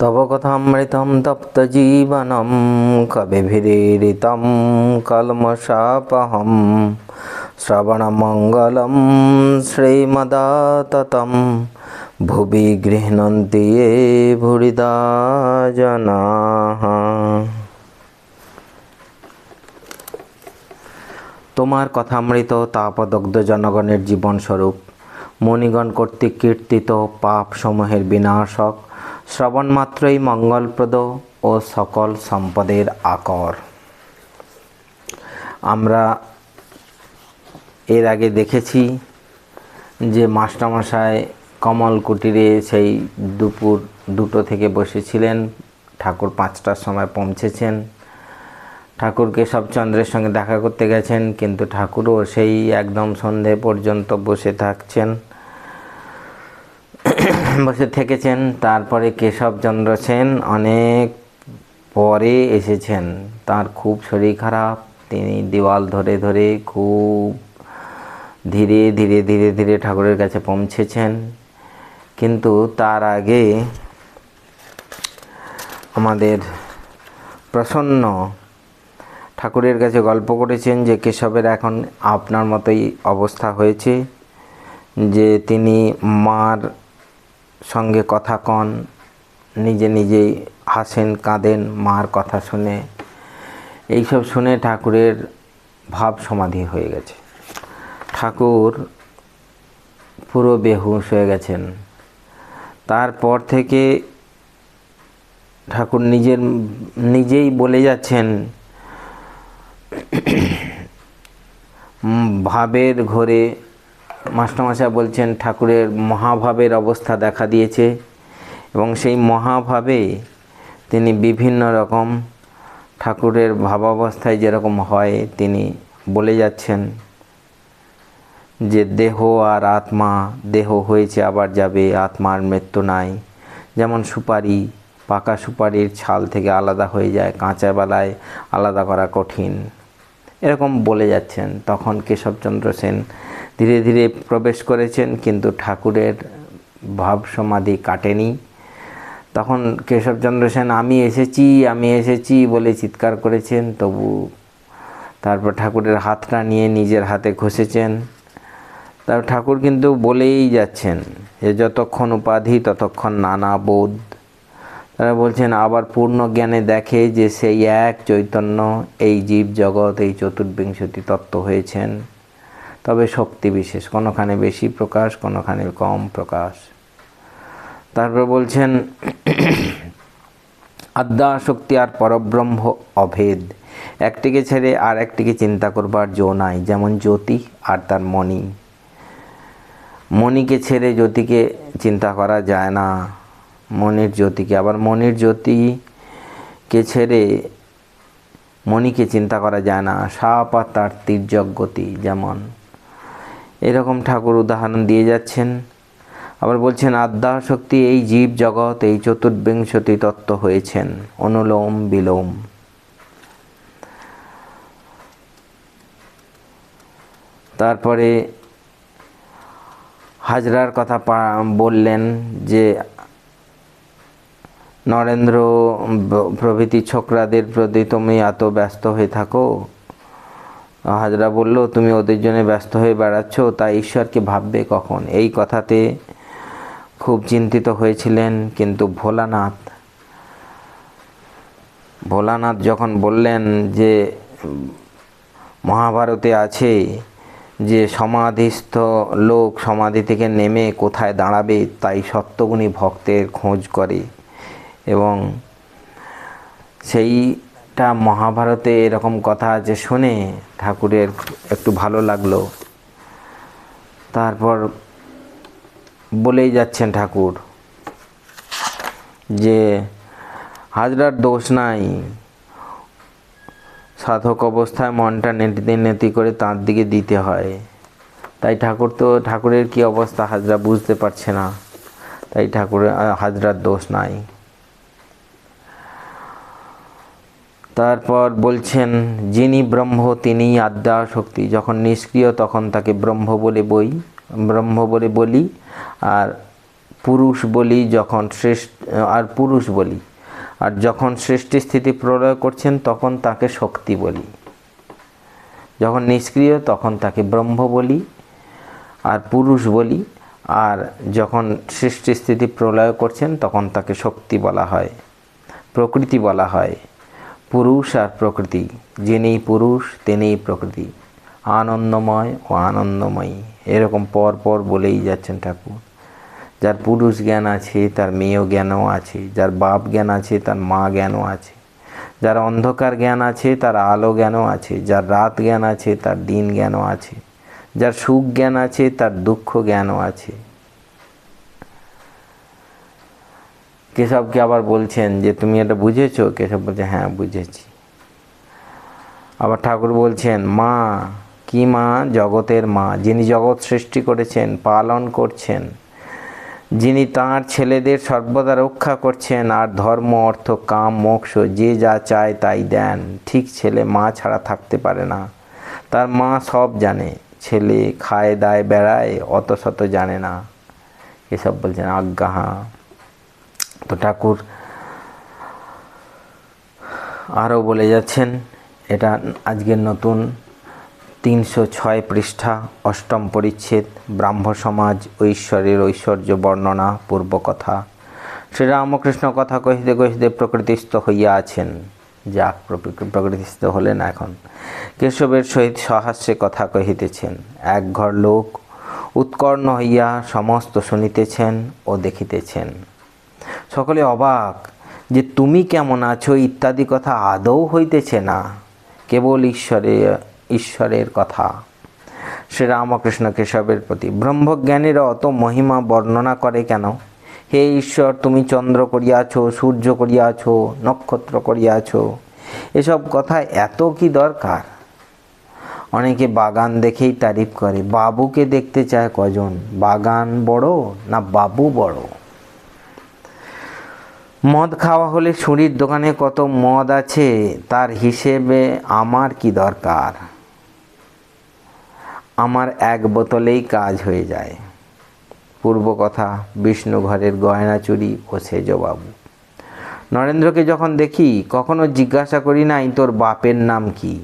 তব কথামৃতম তপ্ত জীবনম কবিভিরিতম কলমশাপহম শ্রবণমঙ্গলম শ্রীমদাততম ভুবি গৃহণন্তি এ ভুরিদা জনা তোমার কথামৃত তাপদগ্ধ জনগণের জীবনস্বরূপ মণিগণ কর্তৃক কীর্তিত পাপ সমূহের বিনাশক শ্রবণ মাত্রই মঙ্গলপ্রদ ও সকল সম্পদের আকর। আমরা এর আগে দেখেছি যে মাস্টারমশাই কমল কুটিরে সেই দুপুর দুটো থেকে বসেছিলেন, ঠাকুর পাঁচটার সময় পৌঁছেছেন। ঠাকুর কেশবচন্দ্রের সঙ্গে দেখা করতে গেছেন, কিন্তু ঠাকুরও সেই একদম সন্ধে পর্যন্ত বসে থাকছেন। বসে থেকেছেন, তারপরে কেশবচন্দ্র সেন অনেক পরে এসেছেন। তার খুব শরীর খারাপ, তিনি দেওয়াল ধরে ধরে খুব ধীরে ধীরে ধীরে ধীরে ঠাকুরের কাছে পৌঁছেছেন। কিন্তু তার আগে আমাদের প্রসন্ন ঠাকুরের কাছে গল্প করেছেন যে, কেশবের এখন আপনার মতোই অবস্থা হয়েছে যে, তিনি মার সঙ্গে কথা কন, নিজে নিজেই হাসেন, কাঁদেন, মার কথা শুনে। এইসব শুনে ঠাকুরের ভাব সমাধি হয়ে গেছে। ঠাকুর পুরো বেহুশ হয়ে গেছেন। তারপর থেকে ঠাকুর নিজের, নিজেই বলে যাচ্ছেন ভাবের ঘরে মাস্টারমশাই বলছেন, ঠাকুরের মহাভাবের অবস্থা দেখা দিয়েছে এবং সেই মহাভাবে তিনি বিভিন্ন রকম ঠাকুরের ভাবাবস্থায় যেরকম হয়, তিনি বলে যাচ্ছেন যে, দেহ আর আত্মা, দেহ হয়েছে, আবার যাবে, আত্মার মৃত্যু নাই। যেমন সুপারি, পাকা সুপারির ছাল থেকে আলাদা হয়ে যায়, কাঁচা বেলায় আলাদা করা কঠিন। এরকম বলে যাচ্ছেন। তখন কেশবচন্দ্র সেন ধীরে ধীরে প্রবেশ করেছেন, কিন্তু ঠাকুরের ভাব সমাধি কাটেনি। তখন কেশবচন্দ্র সেন, আমি এসেছি আমি এসেছি বলে চিৎকার করেছেন। তবু তারপর ঠাকুরের হাতটা নিয়ে নিজের হাতে ঘষেছেন। তার ঠাকুর কিন্তু বলেই যাচ্ছেন যে, যতক্ষণ উপাধি, ততক্ষণ নানা বোধ তারা বলছেন, আবার পূর্ণ জ্ঞানে দেখে যে সেই এক চৈতন্য, এই জীব জগৎ, এই চতুর্বিংশতি তত্ত্ব হয়েছেন। তবে শক্তি বিশেষ, কোনোখানে বেশি প্রকাশ, কোনোখানে কম প্রকাশ। তারপর বলছেন আদ্যা শক্তি আর পরব্রহ্ম অভেদ। একটিকে ছেড়ে আর একটিকে চিন্তা করবার জো নাই, যেমন জ্যোতি আর তার মণি। মণিকে ছেড়ে জ্যোতিকে চিন্তা করা যায় না। মনির জ্যোতিকে। আবার মনির জ্যোতিকে ছেড়ে মণিকে চিন্তা করা যায় না। সাপ আর তার তির্যক গতি যেমন। এরকম ঠাকুর উদাহরণ দিয়ে যাচ্ছেন। আবার বলছেন, আদ্যা শক্তি, এই জীব জগৎ, এই চতুর্বিংশতি তত্ত্ব হয়েছেন। অনুলোম বিলোম। তারপরে হাজরার কথা বললেন যে নরেন্দ্র প্রভৃতি ছোকরাদের প্রতি তুমি এত ব্যস্ত হয়ে থাকো। হাজরা বলল, তুমি ওদের জন্য ব্যস্ত হয়ে বেড়াচ্ছ, তা ঈশ্বরকে ভাববে কখন? এই কথাতে খুব চিন্তিত হয়েছিলেন কিন্তু ভোলানাথ। ভোলানাথ যখন বললেন যে, মহাভারতে আছে যে সমাধিস্থ লোক সমাধি থেকে নেমে কোথায় দাঁড়াবে, তাই সত্যগুণী ভক্তের খোঁজ করে। এবং সেইটা মহাভারতে এরকম কথা আছে শুনে ঠাকুরের একটু ভালো লাগল। তারপর বলেই যাচ্ছেন ঠাকুর যে হাজরার দোষ নাই। সাধক অবস্থায় মনটা নেতিতে নেতি করে তার দিকে দিতে হয়। তাই ঠাকুর তো ঠাকুরের কি অবস্থা হাজরা বুঝতে পারছে না। তাই ঠাকুরের হাজরার দোষ নাই। তারপর বলছেন, যিনি ব্রহ্ম তিনি আদ্যা শক্তি। যখন নিষ্ক্রিয়, তখন তাকে ব্রহ্ম বলে বই, ব্রহ্ম বলে বলি, আর পুরুষ বলি যখন শ্রেষ্ঠ, আর পুরুষ বলি। আর যখন সৃষ্টি স্থিতি প্রলয় করছেন, তখন তাকে শক্তি বলি। যখন নিষ্ক্রিয়, তখন তাকে ব্রহ্ম বলি, আর পুরুষ বলি। আর যখন সৃষ্টি স্থিতি প্রলয় করছেন, তখন তাকে শক্তি বলা হয়, প্রকৃতি বলা হয়। পুরুষ আর প্রকৃতি, যিনি পুরুষ তিনিই প্রকৃতি, আনন্দময় ও আনন্দময়ী। এরকম পর পর বলেই যাচ্ছেন ঠাকুর। যার পুরুষ জ্ঞান আছে, তার মেয়েও জ্ঞানও আছে, যার বাপ জ্ঞান আছে, তার মা জ্ঞানও আছে। যার অন্ধকার জ্ঞান আছে, তার আলো জ্ঞানও আছে। যার রাত জ্ঞান আছে, তার দিন জ্ঞানও আছে। যার সুখ জ্ঞান আছে, তার দুঃখ জ্ঞানও আছে। কেশবকে আবার বলছেন যে, তুমি এটা বুঝেছ? কেশব বলছে হ্যাঁ বুঝেছি। আবার ঠাকুর বলছেন, মা, কি মা? জগতের মা, যিনি জগৎ সৃষ্টি করেছেন, পালন করছেন, যিনি তাঁর ছেলেদের সর্বদা রক্ষা করছেন, আর ধর্ম, অর্থ, কাম, মোক্ষ, যে যা চায় তাই দেন। ঠিক ছেলে মা ছাড়া থাকতে পারে না। তার মা সব জানে, ছেলে খায়, দায়, বেড়ায় অত শত জানে না। এসব বলছেন, আজ্ঞা হাঁ তো ঠাকুর আরও বলে যাচ্ছেন, এটা আজকের নতুন তিনশো ছয় পৃষ্ঠা, অষ্টম পরিচ্ছেদ ব্রাহ্ম সমাজ, ঐশ্বরের ঐশ্বর্য বর্ণনা, পূর্বকথা। শ্রীরামকৃষ্ণ কথা কহিতে কহিতে প্রকৃতিস্থ হইয়া আছেন। প্রকৃ- প্রকৃতিস্থ হলেন এখন। কেশবের সহিত সহাস্যে কথা কহিতেছেন। এক ঘর লোক উৎকর্ণ হইয়া সমস্ত শুনিতেছেন ও দেখিতেছেন। সকলে অবাক যে তুমি কেমন আছো ইত্যাদি কথা আদৌ হইতেছে না। কেবল ঈশ্বরে, ঈশ্বরের কথা। শ্রী রামকৃষ্ণ কেশবের প্রতি ব্রহ্মজ্ঞানীরা অত মহিমা বর্ণনা করে কেন? হে ঈশ্বর, তুমি চন্দ্র করিয়াছ, সূর্য করিয়াছ, নক্ষত্র করিয়াছ, এসব কথা এত কি দরকার? অনেকে বাগান দেখেই তারিফ করে, বাবুকে দেখতে চায় কজন? বাগান বড় না বাবু বড়? মদ খাওয়া হলে ছুরির দোকানে কত মদ আছে, তার হিসেবে আমার কি দরকার? আমার এক বোতলেই কাজ হয়ে যায়। পূর্ব কথা, বিষ্ণু ঘরের গয়না চুরি ও সেজবাবু। নরেন্দ্রকে যখন দেখি, কখনো জিজ্ঞাসা করি নাই, তোর বাপের নাম কি?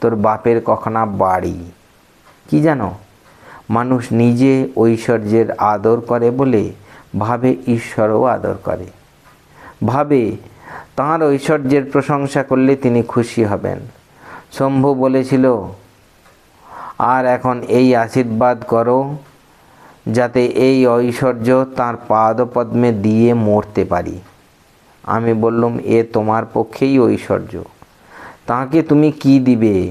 তোর বাপের কখনা বাড়ি? কি জানো? মানুষ নিজে ঐশ্বর্যের আদর করে বলে, ভাবে ঈশ্বরও আদর করে। ভাবে তাঁর ঐশ্বর্যের প্রশংসা করলে তিনি খুশি হবেন। শম্ভু বলেছিল, আর এখন এই আশীর্বাদ করো, যাতে এই ঐশ্বর্য তার পাদপদ্মে দিয়ে মরতে পারি। আমি বললাম, এ তোমার পক্ষেই ঐশ্বর্য। তাকে তুমি কি দিবে?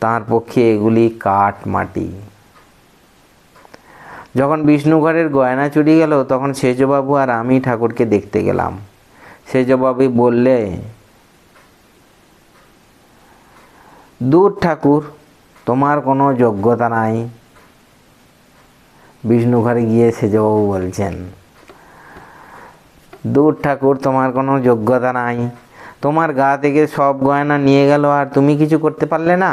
তার পক্ষে এগুলি কাঠ মাটি। যখন বিষ্ণুঘরের গয়না চুরি গেল, তখন সেজবাবু আর আমি ঠাকুরকে দেখতে গেলাম। সেজবাবু বললে, দূর ঠাকুর, তোমার কোনো যোগ্যতা নাই। বিষ্ণু ঘরে গিয়ে সেজবাবু বলছেন, দূর ঠাকুর, তোমার কোনো যোগ্যতা নাই। তোমার গা থেকে সব গয়না নিয়ে গেল, আর তুমি কিছু করতে পারলে না?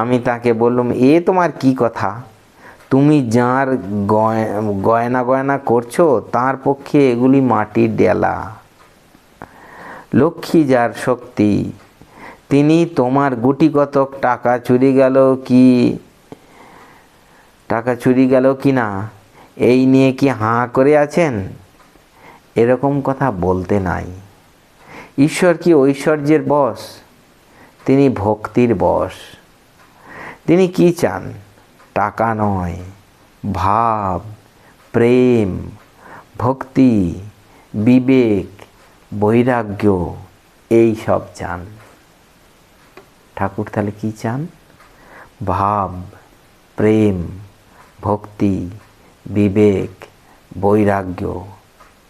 আমি তাকে বললাম, এ তোমার কি কথা? তুমি যার গয়না গয়না করছ, তার পক্ষে এগুলি মাটির ডেলা। লক্ষ্মী যার শক্তি, তিনি তোমার গুটি কতক টাকা চুরি গেল কি, টাকা চুরি গেল কি না, এই নিয়ে কি হাঁ করে আছেন? এরকম কথা বলতে নাই। ঈশ্বর কি ঐশ্বর্যের বশ? তিনি ভক্তির বশ। তিনি কি চান? টাকা নয়, ভাব, প্রেম, ভক্তি, বিবেক, বৈরাগ্য, এই সব চান। ঠাকুর তাহলে কি চান? ভাব, প্রেম, ভক্তি, বিবেক, বৈরাগ্য,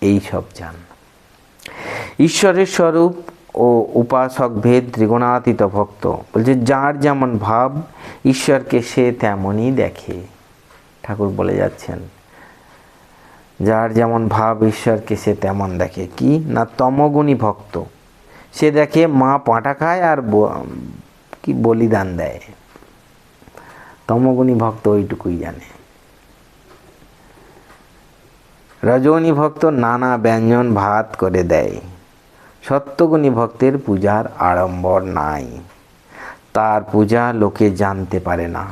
এই সব চান। ঈশ্বরের স্বরূপ ও উপাসক ভেদ ত্রিগুণাতীত ভক্ত। বলছে, যার যেমন ভাব, ঈশ্বরকে সে তেমনই দেখে। ঠাকুর বলে যাচ্ছেন, যার যেমন ভাব, ঈশ্বরকে সে তেমন দেখে। কি? না, তমগুণী ভক্ত। সে দেখে মা পাঁটা খায় আর কি বলিদান দেয়। তমগুণী ভক্ত ওইটুকুই জানে। রজনী ভক্ত নানা ব্যঞ্জন ভাত করে দেয়। সত্যগুণী ভক্তের পূজার আড়ম্বর নাই। তার পূজা লোকে জানতে পারে না।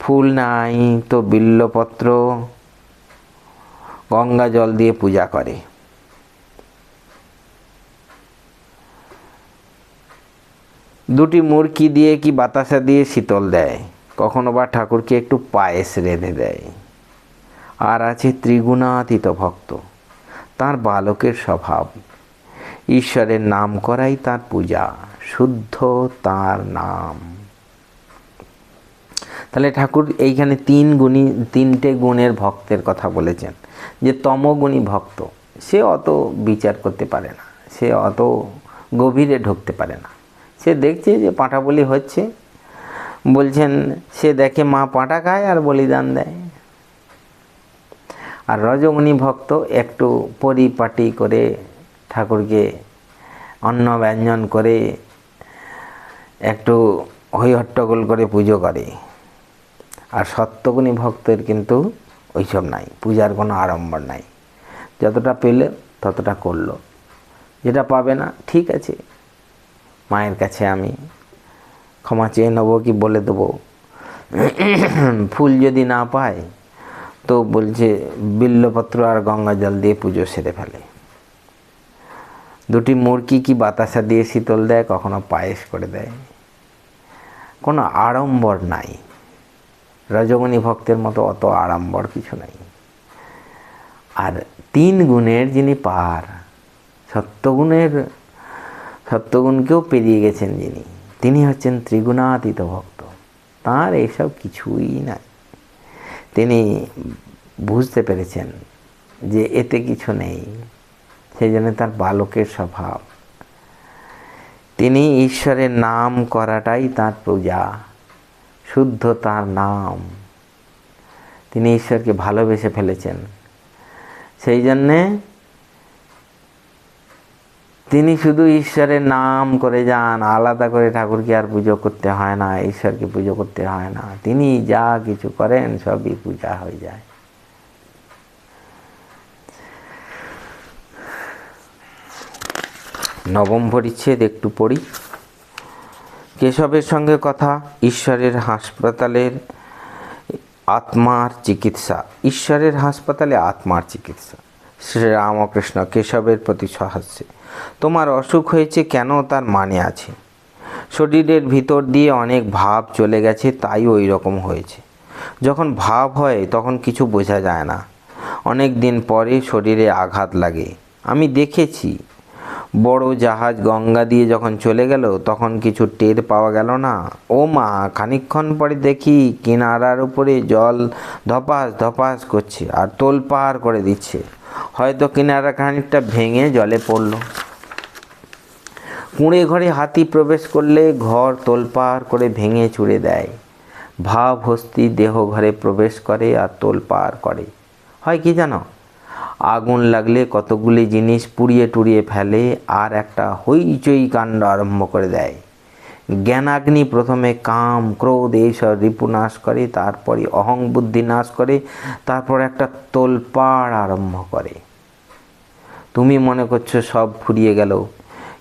ফুল নাই তো বিল্লপত্র গঙ্গা জল দিয়ে পূজা করে। দুটি মুরকি দিয়ে কি বাতাসা দিয়ে শীতল দেয়? কখনো বা ঠাকুরকে একটু পায়েস রেঁধে দেয়। আর আছে ত্রিগুণাতীত ভক্ত। তার বালকের স্বভাব। ঈশ্বরের নাম করাই তার পূজা, শুদ্ধ তার নাম। তাহলে ঠাকুর এইখানে তিন গুণী, তিনটে গুণের ভক্তের কথা বলেছেন। যে তমগুণী ভক্ত, সে অত বিচার করতে পারে না, সে অত গভীরে ঢুকতে পারে না। সে দেখছে যে পাঁঠা বলি হচ্ছে, বলছেন, সে দেখে মা পাঁঠা খায় আর বলিদান দেয়। আর রজগুণী ভক্ত একটু পরিপাটি করে ঠাকুরকে অন্ন ব্যঞ্জন করে একটু হই হট্টগোল করে পুজো করে। আর সত্যগুণী ভক্তের কিন্তু ওইসব নাই, পূজার কোনো আড়ম্বর নাই। যতটা পেলে ততটা করল। যেটা পাবে না, ঠিক আছে। মায়ের কাছে আমি ক্ষমা চেয়ে নেব কি বলে দেবো। ফুল যদি না পায়, তো বলছে বিল্লপত্র আর গঙ্গা জল দিয়ে পুজো সেরে ফেলে। দুটি মুরকি কি বাতাসা দিয়ে শীতল দেয়, কখনো পায়েস করে দেয়? কোনো আড়ম্বর নাই। রজগুণী ভক্তের মতো অত আড়ম্বর কিছু নাই। আর তিন গুণের যিনি পার, সত্যগুণের, সত্যগুণকেও পেরিয়ে গেছেন যিনি, তিনি হচ্ছেন ত্রিগুণাতীত ভক্ত। তার এসব কিছুই নাই। তিনি বুঝতে পেরেছেন যে এতে কিছু নেই। সেই জন্য তার বালকের স্বভাব। তিনি ঈশ্বরের নাম করাটাই তার পূজা শুদ্ধ তার নাম। তিনি ঈশ্বরকে ভালোবেসে ফেলেছেন। সেই জন্যে তিনি শুধু ঈশ্বরের নাম করে যান, আলাদা করে ঠাকুরকে আর পুজো করতে হয় না, ঈশ্বরকে পুজো করতে হয় না। তিনি যা কিছু করেন সবই পূজা হয়ে যায়। নবম পরিচ্ছেদ একটু পড়ি। কেশবের সঙ্গে কথা, ঈশ্বরের হাসপাতালের আত্মার চিকিৎসা, ঈশ্বরের হাসপাতালে আত্মার চিকিৎসা। শ্রীরামকৃষ্ণ কেশবের প্রতি সহাস্যে। তোমার অসুখ হয়েছে কেন তার মানে আছে? শরীরের ভিতর দিয়ে অনেক ভাব চলে গেছে, তাই ওই রকম হয়েছে। যখন ভাব হয়, তখন কিছু বোঝা যায় না। অনেক দিন পরে শরীরে আঘাত লাগে। আমি দেখেছি বড় জাহাজ গঙ্গা দিয়ে যখন চলে গেল, তখন কিছু টের পাওয়া গেল না। ও মা, খানিকক্ষণ পরে দেখি কিনারার উপরে জল ধপাস ধপাস করছে আর তোলপাড় করে দিচ্ছে। হয়তো কিনারা খানিকটা ভেঙে জলে পড়ল। কুঁড়ে ঘরে হাতি প্রবেশ করলে ঘর তোলপাড় করে ভেঙে চুড়ে দেয়। ভাব হস্তি দেহ ঘরে প্রবেশ করে আর তোলপাড় করে। হয় কি জানো? আগুন লাগলে কতগুলি জিনিস পুড়িয়ে টুড়িয়ে ফেলে আর একটা হইচই কাণ্ড আরম্ভ করে দেয়। জ্ঞানাগ্নি প্রথমে কাম, ক্রোধ এইসব রিপু নাশ করে, তারপরে অহং বুদ্ধি নাশ করে, তারপর একটা তোলপাড় আরম্ভ করে। তুমি মনে করছ সব ফুরিয়ে গেল,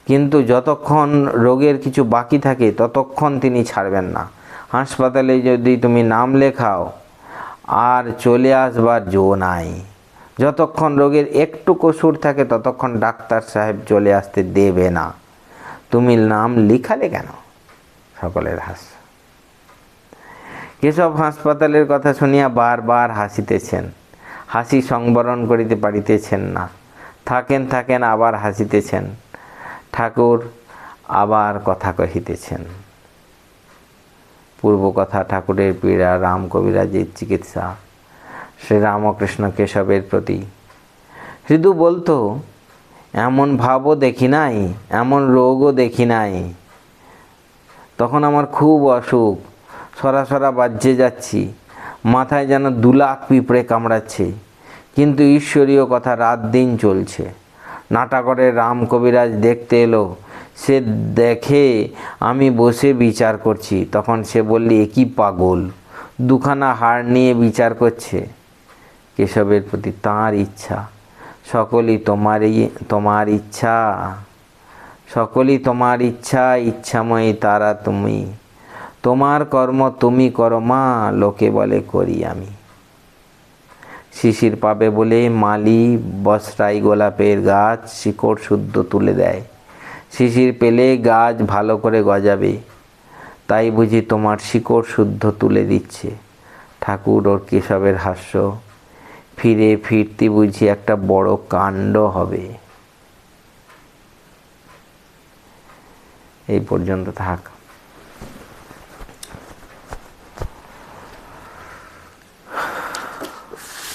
কিন্তু যতক্ষণ রোগের কিছু বাকি থাকে ততক্ষণ তিনি ছাড়বেন না। হাসপাতালে যদি তুমি নাম লেখাও, আর চলে আসবার জো নাই। যতক্ষণ রোগের একটু কসুর থাকে, ততক্ষণ ডাক্তার সাহেব চলে আসতে দেবে না। তুমি নাম লিখালে কেন? সকলের হাস। কেশব হাসপাতালের কথা শুনিয়া বারবার হাসিতেছেন। হাসি সংবরণ করিতে পারিতেছেন না। থাকেন থাকেন, আবার হাসিতেছেন। ঠাকুর আবার কথা কহিতেছেন। পূর্ব কথা ঠাকুরের পীড়া, রাম কবিরাজের চিকিৎসা শ্রীরামকৃষ্ণ কেশবের প্রতি। হৃদু বলতো, এমন ভাবও দেখি নাই, এমন রোগও দেখি নাই। তখন আমার খুব অসুখ, সরাসরা বাজ্যে যাচ্ছি, মাথায় যেন দু লাখ পিঁপড়ে কামড়াচ্ছে। কিন্তু ঈশ্বরীয় কথা রাত দিন চলছে। নাটাগড়ের রাম কবিরাজ দেখতে এলো, সে দেখে আমি বসে বিচার করছি। তখন সে বললি একই পাগল, দুখানা হাড় নিয়ে বিচার করছে। কেশবের প্রতি তাঁর ইচ্ছা। সকলই তোমারই, তোমার ইচ্ছা। সকলই তোমার ইচ্ছা, ইচ্ছাময়ী তারা তুমি। তোমার কর্ম তুমি করো মা, লোকে বলে করি আমি। শিশির পাবে বলে মালি বসরাই গোলাপের গাছ শিকড় শুদ্ধ তুলে দেয়। শিশির পেলে গাছ ভালো করে গজাবে। তাই বুঝি তোমার শিকড় শুদ্ধ তুলে দিচ্ছে। ঠাকুর ওর কেশবের হাস্য। ফিরে ফিরতি বুঝি একটা বড় কাণ্ড হবে এই পর্যন্ত থাক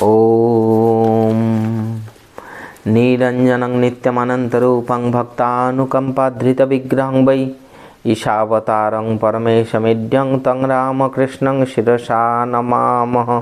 ॐ निरञ्जनं नित्यमनन्तरूपं भक्तानुकम्पाधृतविग्रहं वै ईशावतारं परमेशमिड्यं तं रामकृष्णं शिरसा नमामः